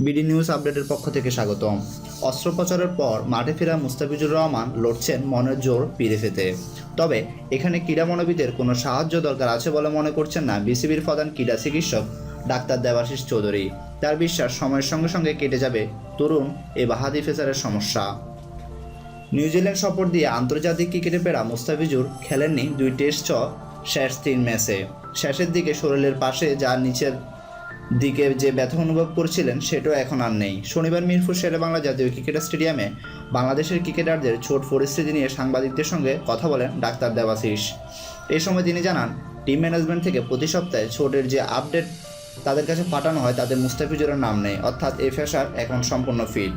BD news আপডেটের পক্ষ থেকে স্বাগতম। অস্ত্রোপচারের পর মাঠে ফেরা মুস্তাফিজুর রহমান লড়ছেন মনের জোর পিড়ে ফেতে তবে এখানে ক্রীড়া মনোবিদের কোনো সাহায্য দরকার আছে বলে মনে করছেন না বিসিবির প্রধান ক্রীড়া চিকিৎসক ডাক্তার দেবাশিস চৌধুরী। তার বিশ্বাস সময়ের সঙ্গে সঙ্গে কেটে যাবে। তরুণ, এ বাহাদি ফেসারের সমস্যা। নিউজিল্যান্ড সফর দিয়ে আন্তর্জাতিক ক্রিকেটে পেরা মুস্তাফিজুর খেলেননি দুই টেস্ট ছ শেষ, তিন ম্যাচে। শেষের দিকে শরীরের পাশে যা নিচের দিকে যে ব্যথা অনুভব করছিলেন, সেটাও এখন আর নেই। শনিবার মিরপুর শেরে বাংলা জাতীয় ক্রিকেট স্টেডিয়ামে বাংলাদেশের ক্রিকেটারদের ছোট পরিস্থিতি নিয়ে সাংবাদিকদের সঙ্গে কথা বলেন ডাক্তার দেবাশিস। এ সময় তিনি জানান, টিম ম্যানেজমেন্ট থেকে প্রতি সপ্তাহে ছোটের যে আপডেট তাদের কাছে পাঠানো হয় তাদের মুস্তাফিজুরের নাম নেই। অর্থাৎ এই ফেসার এখন সম্পূর্ণ ফিট।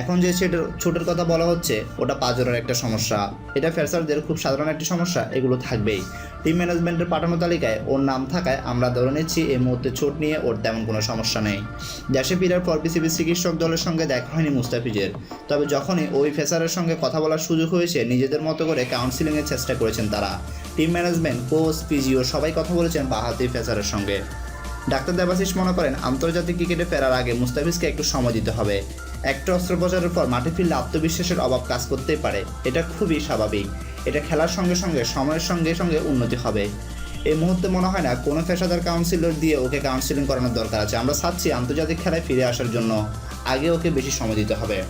এখন যে ছোটের ছোটের কথা বলা হচ্ছে, ওটা পাজরের একটা সমস্যা। এটা ফেসারদের খুব সাধারণ একটি সমস্যা, এগুলো থাকবেই। টিম ম্যানেজমেন্টের পাঠানো তালিকায় ওর নাম থাকায় আমরা ধরে নিচ্ছি এই মুহূর্তে চোট নিয়ে ওর তেমন কোনো সমস্যা নেই। দেশে ফেরার পর বিসিবি চিকিৎসক দলের সঙ্গে দেখা হয়নি মুস্তাফিজের। তবে যখনই ওই ফেসারের সঙ্গে কথা বলার সুযোগ হয়েছে, নিজেদের মতো করে কাউন্সিলিংয়ের চেষ্টা করেছেন তারা। টিম ম্যানেজমেন্ট, কোচ ফিজিও সবাই কথা বলেছেন বাহাতি ফেসারের সঙ্গে। ডাক্তার দেবাশিস মনে করেন, আন্তর্জাতিক ক্রিকেটে ফেরার আগে মুস্তাফিজকে একটু সময় দিতে হবে। একটা অস্ত্রোপচারের পর মাঠে ফিরলে আত্মবিশ্বাসের অভাব কাজ করতেই পারে। এটা খুবই স্বাভাবিক। এটা খেলার সঙ্গে সঙ্গে, সময়ের সঙ্গে সঙ্গে উন্নতি হবে। এই মুহূর্তে মনে হয় না কোনো পেশাদার কাউন্সিলর দিয়ে ওকে কাউন্সিলিং করানোর দরকার আছে। আমরা চাচ্ছি আন্তর্জাতিক খেলায় ফিরে আসার জন্য আগে ওকে বেশি সময় দিতে হবে।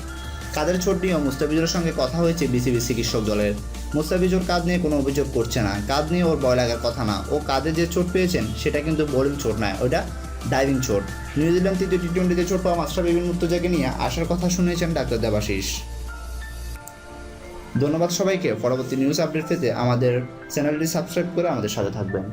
কাদের চোট নিয়েও মুস্তাফিজুরের সঙ্গে কথা হয়েছে বিসিবি চিকিৎসক দলের? মুস্তাফিজুর কাজ নিয়ে কোনো অভিযোগ করছে না। কাঁধ নিয়ে ওর ভয় লাগার কথা না। ও কাঁধে যে চোট পেয়েছেন, সেটা কিন্তু বোলিং চোট নয় ওটা ডাইভিং চোট। নিউজিল্যান্ড তৃতীয় টি টোয়েন্টিতে চোট পাওয়া মাস্টার বিবিন মুর্তজাকে নিয়ে আসার কথা শুনিয়েছেন ডাক্তার দেবাশিস। ধন্যবাদ সবাইকে। পরবর্তী নিউজ আপডেট পেতে আমাদের চ্যানেলটি সাবস্ক্রাইব করে আমাদের সাথে থাকবেন।